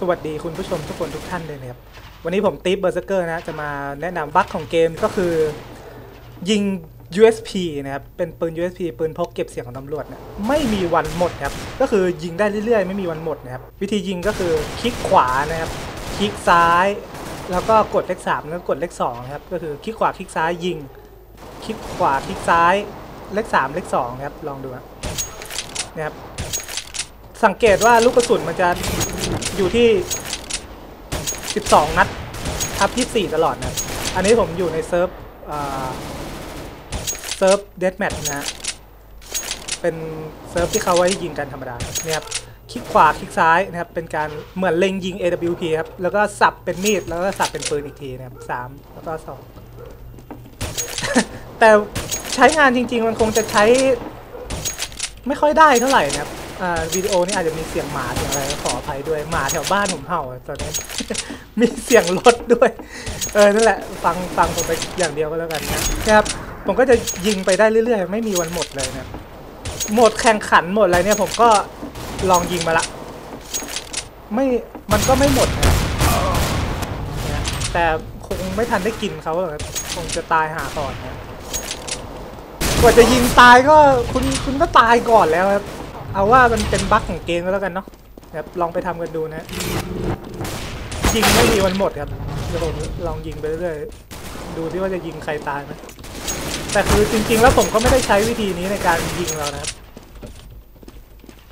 สวัสดีคุณผู้ชมทุกคนทุกท่านเลยนะครับ วันนี้ผมติ๊บเบอร์เซเกอร์นะ จะมาแนะนำบั๊กของเกมก็คือ ยิง USP นะครับ เป็นปืน USP ปืนพกเก็บเสียงของตำรวจเนี่ยไม่มีวันหมดครับ ก็คือยิงได้เรื่อยๆ ไม่มีวันหมดนะครับ วิธียิงก็คือคลิกขวานะครับ คลิกซ้าย แล้วก็กดเลข3แล้วก็กดเลข2นะครับ ก็คือคลิกขวาคลิกซ้ายยิง คลิกขวาคลิกซ้าย เลข3เลข2นะครับ ลองดูนะครับ สังเกตว่าลูกกระสุนมันจะ อยู่ที่ 12 นัดทับ24ตลอดนะ อันนี้ผมอยู่ในเซิร์ฟเซิร์ฟเดดแมทนะฮะเป็นเซิร์ฟที่เขาไว้ยิงกันธรรมดาเนี่ยครับคลิกขวาคลิกซ้ายนะครับ เป็นการเหมือนเล็งยิง AWP ครับ แล้วก็สับเป็นมีด แล้วก็สับเป็นปืนอีกทีนะครับสามแล้วก็สองแต่ใช้งานจริง ๆ มันคงจะใช้ ไม่ค่อยได้เท่าไหร่นะครับ อ่าวิดีโอนี่อาจจะมีเสียงหมาเสียงอะไรขออภัยด้วยหมาแถวบ้านผมเห่าตอนนี้ มีเสียงรถด้วย เออนั่นแหละ ฟังฟังผมไปอย่างเดียวก็แล้วกันนะครับผมก็จะยิงไปได้เรื่อยๆ ไม่มีวันหมดเลยนะหมดแข่งขันหมดอะไรเนี่ยผมก็ลองยิงมาละ ไม่มันก็ไม่หมดนะแต่คงไม่ทันได้กินเขาหรอกคงจะตายหาก่อนนะกว่าจะยิงตายก็คุณคุณก็ตายก่อนแล้วครับ เอาว่ามันเป็นบั๊กของเกมก็แล้วกันเนาะครับลองไปทำกันดูนะยิงไม่มีวันหมดครับเดี๋ยวผมลองยิงไปเรื่อยๆดูที่ว่าจะยิงใครตายไหมแต่คือจริง ๆ แล้วผมก็ไม่ได้ใช้วิธีนี้ในการยิงเรานะครับ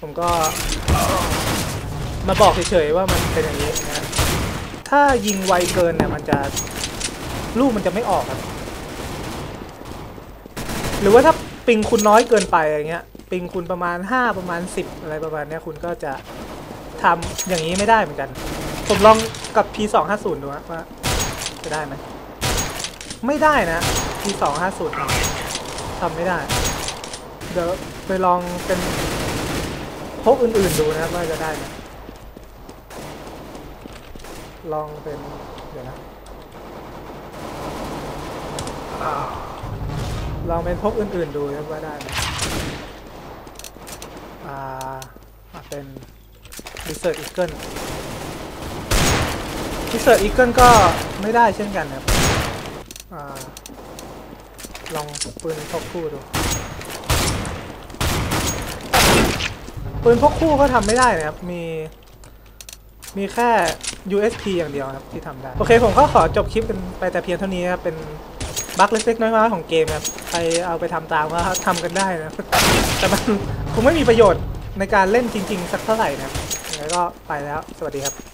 ผมก็มาบอกเฉยๆว่ามันเป็นอย่างนี้นะถ้ายิงไวเกินเนี่ยมันจะลูกมันจะไม่ออกครับ หรือว่าถ้าปิงคุณน้อยเกินไปอย่างเงี้ย ปิงคุณประมาณ 5 ประมาณ 10 อะไรประมาณเนี้ยคุณก็จะทำอย่างนี้ไม่ได้เหมือนกัน ผมลองกับ P250 ดูว่าจะได้ไหมไม่ได้นะ P250 ทำไม่ได้ เดี๋ยวไปลองเป็นพกอื่นๆดูนะครับว่าจะได้ไหมลองเป็น เดี๋ยวนะ ลองเป็นพกอื่นๆดูครับว่าได้ไหม อ่าเป็น Research Eagle Research Eagle ก็ไม่ได้เช่นกันครับอ่าลองปืนพกคู่ดู ปืนพกคู่ก็ทำไม่ได้นะครับ มีมีแค่ USP อย่างเดียวครับที่ทำได้ โอเคผมก็ขอจบคลิปกันไปแต่เพียงเท่านี้ครับเป็น บั๊กเล็กๆน้อยๆของเกมครับไปเอาไปทำตามว่าทำกันได้นะ แต่มันคงไม่มีประโยชน์ในการเล่นจริง ๆ สักเท่าไหร่นะแล้วก็ไปแล้ว สวัสดีครับ